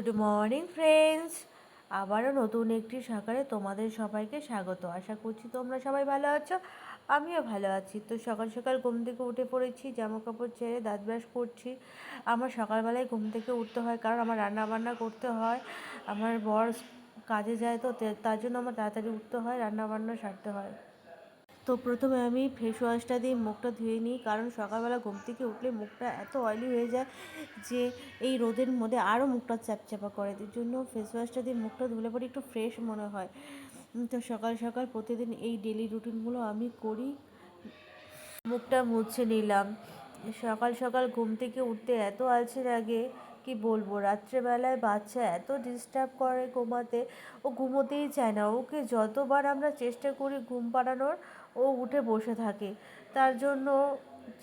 Good morning, friends. আবারও নতুন একটি সকালে তোমাদের সবাইকে স্বাগত। আশা করছি তোমরা সবাই ভালো আছো, আমিও ভালো আছি। তো সকাল সকাল ঘুম থেকে উঠে পড়েছি জামা কাপড় ছেড়ে দাঁত ব্রাশ করছি। আমার সকালবেলায় ঘুম থেকে উঠতে হয় কারণ আমার রান্না বান্না করতে হয়। আমার বর কাজে যায় তো তার জন্য আমার তাড়াতাড়ি উঠতে হয় রান্না বান্না সারতে হয়। তো প্রথমে আমি ফেস ওয়াশটা দিয়ে মুখটা ধুয়ে নিই, কারণ সকালবেলা ঘুম থেকে উঠলে মুখটা এত অয়েলি হয়ে যায় যে এই রোদের মধ্যে আরও মুখটা চ্যাপচ্যাপা করে। এর জন্য ফেস ওয়াশটা দিয়ে মুখটা ধুলে পরে একটু ফ্রেশ মনে হয়। তো সকাল সকাল প্রতিদিন এই ডেলি রুটিনগুলো আমি করি। মুখটা মুছে নিলাম। সকাল সকাল ঘুম থেকে উঠতে এত আলসে লাগে কি বলব? রাত্রেবেলায় বাচ্চা এত ডিস্টার্ব করে ঘুমাতে, ও ঘুমোতেই চায় না। ওকে যতবার আমরা চেষ্টা করি ঘুম পাড়ানোর, ও উঠে বসে থাকে। তার জন্য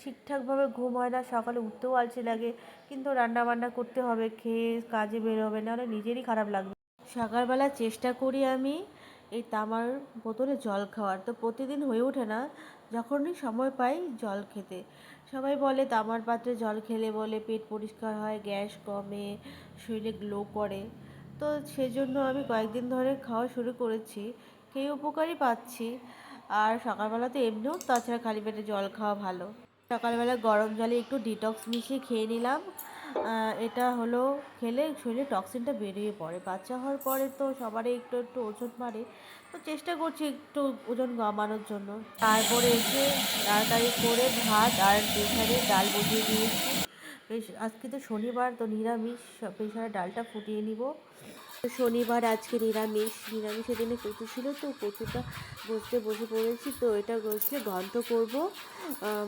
ঠিকঠাকভাবে ঘুম হয় না, সকালে উঠতেও আলসে লাগে। কিন্তু রান্না বান্না করতে হবে, খেয়ে কাজে বের হবে, নাহলে নিজেরই খারাপ লাগবে। সকালবেলা চেষ্টা করি আমি এই তামার বোতলে জল খাওয়ার। তো প্রতিদিন হয়ে ওঠে না যখনই সময় পাই জল খেতে। সবাই বলে, তামার পাত্রে জল খেলে বলে পেট পরিষ্কার হয়, গ্যাস কমে, শরীরে গ্লো করে তো সেজন্য আমি কয়েকদিন ধরে খাওয়া শুরু করেছি খেয়ে উপকারই পাচ্ছি। আর সকালবেলা তো এমনিও, তাছাড়া খালি পেটে জল খাওয়া ভালো। সকালবেলা গরম জলে একটু ডিটক্স মিশিয়ে খেয়ে নিলাম। এটা হলো খেলে শরীরে টক্সিনটা বেরিয়ে পড়ে। বাচ্চা হওয়ার পরে তো সবারই একটু একটু ওজন বাড়ে। তো চেষ্টা করছি একটু ওজন কমানোর জন্য। তারপরে এসে তাড়াতাড়ি করে ভাত আর প্রেশারে ডাল বসিয়ে দিয়েছি। বেশ, আজকে তো শনিবার, তো নিরামিষ। প্রেশারে ডালটা ফুটিয়ে নিব। শনিবার, আজকে নিরামিষ। নিরামিষের দিনে কচু ছিল তো, কচুটা বসতে বসে পড়েছি। তো এটা বসলে ঘন্ট করব।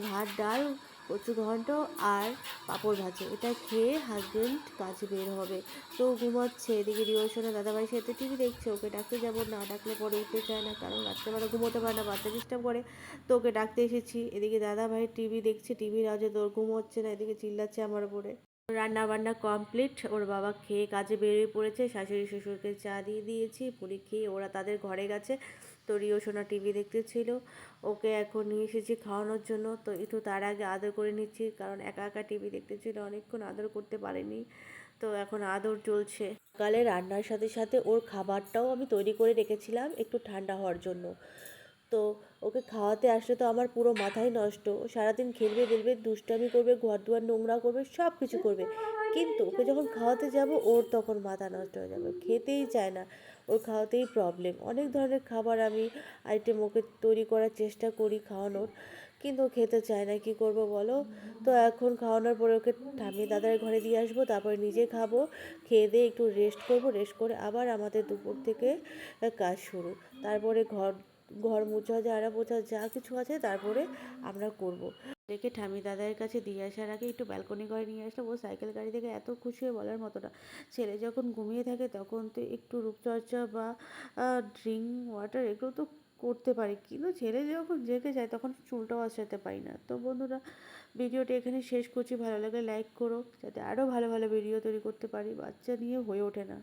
ভাত, ডাল কচু ঘন্ট আর পাঁপড় ভাজে। এটা খেয়ে হাজবেন্ড কাজে বের হবে। তো ঘুমাচ্ছে। এদিকে রিওশনের দাদাভাইয়ের সাথে টিভি দেখছে। ওকে ডাকতে যাব না ডাকলে পরে উঠতে চায় না। কারণ রাত্রেবেলা ঘুমোতে পারে না। বাচ্চা ডিস্টার্ব করে। তো ওকে ডাকতে এসেছি। এদিকে দাদাভাই টিভি দেখছে। টিভির আওয়াজে তোর ঘুম হচ্ছে না। এদিকে চিল্লাচ্ছে আমার উপরে। রান্না বান্না কমপ্লিট ওর বাবা খেয়ে কাজে বেরিয়ে পড়েছে। শাশুড়ি শ্বশুরকে চা দিয়ে দিয়েছি। পুরি খেয়ে ওরা তাদের ঘরে গেছে। তো রিও সোনা টিভি দেখতেছিল। ওকে এখন নিয়ে এসেছি খাওয়ানোর জন্য। তো একটু তার আগে আদর করে নিচ্ছি, কারণ একা একা টিভি দেখতেছিল, অনেকক্ষণ আদর করতে পারেনি। তো এখন আদর চলছে। সকালে রান্নার সাথে সাথে ওর খাবারটাও আমি তৈরি করে রেখেছিলাম একটু ঠান্ডা হওয়ার জন্য। তো ওকে খাওয়াতে আসলে তো আমার পুরো মাথাই নষ্ট। ও সারাদিন খেলবে দেলবে দুষ্টামি করবে ঘর দুয়ার নোংরা করবে সব কিছু করবে। কিন্তু ওকে যখন খাওয়াতে যাব, ওর তখন মাথা নষ্ট হয়ে যাবে। খেতেই চায় না। ওর খাওয়াতেই প্রবলেম অনেক ধরনের খাবার আমি আইটেম ওকে তৈরি করার চেষ্টা করি খাওয়ানোর। কিন্তু খেতে চায় না। কি করব বলো? তো এখন খাওয়ানোর পরে ওকে ঠাম্মি দাদার ঘরে দিয়ে আসব, তারপরে নিজে খাব। খেয়ে দিয়ে একটু রেস্ট করব। রেস্ট করে আবার আমাদের দুপুর থেকে কাজ শুরু। তারপরে ঘর ঘর মোছা ঝাড়া পোছা, যা কিছু আছে তারপরে আমরা করব। দেখে ঠামি দাদার কাছে দিয়ে আসার আগে একটু ব্যালকনি করে নিয়ে আসলাম ও সাইকেল গাড়ি থেকে এত খুশি হয়ে বলার মতো না ছেলে যখন ঘুমিয়ে থাকে তখন তো একটু রূপচর্চা বা ড্রিঙ্ক ওয়াটার এগুলো তো করতে পারি। কিন্তু ছেলে যখন জেগে যায় তখন চুলটাও আসাতে পারি না। তো বন্ধুরা, ভিডিওটি এখানে শেষ করছি। ভালো লাগলে লাইক করো, যাতে আরও ভালো ভালো ভিডিও তৈরি করতে পারি। বাচ্চা নিয়ে হয়ে ওঠে না।